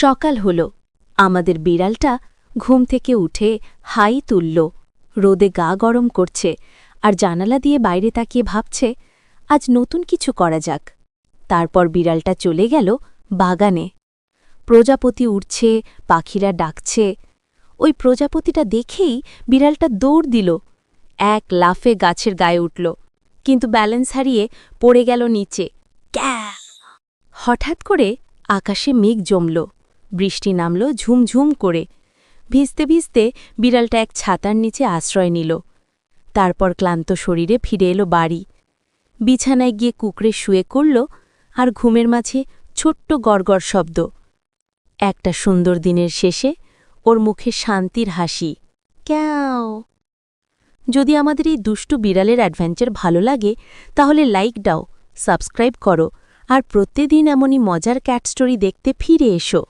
সকাল হল। আমাদের বিড়ালটা ঘুম থেকে উঠে হাই তুলল। রোদে গা গরম করছে আর জানালা দিয়ে বাইরে তাকিয়ে ভাবছে, আজ নতুন কিছু করা যাক। তারপর বিড়ালটা চলে গেল বাগানে। প্রজাপতি উঠছে পাখিরা ডাকছে। ওই প্রজাপতিটা দেখেই বিড়ালটা দৌড় দিল। এক লাফে গাছের গায়ে উঠল, কিন্তু ব্যালেন্স হারিয়ে পড়ে গেল নিচে। ক্যা! হঠাৎ করে আকাশে মেঘ জমল। বৃষ্টি নামল ঝুমঝুম করে। ভিজতে ভিজতে বিড়ালটা এক ছাতার নিচে আশ্রয় নিল। তারপর ক্লান্ত শরীরে ফিরে এলো বাড়ি। বিছানায় গিয়ে কুকড়ে শুয়ে করল আর ঘুমের মাঝে ছোট্ট গড়গড় শব্দ। একটা সুন্দর দিনের শেষে ওর মুখে শান্তির হাসি। ক্যাও। যদি আমাদের এই দুষ্টু বিড়ালের অ্যাডভেঞ্চার ভালো লাগে, তাহলে লাইক দাও, সাবস্ক্রাইব করো, আর প্রত্যেকদিন এমনই মজার ক্যাট স্টোরি দেখতে ফিরে এসো।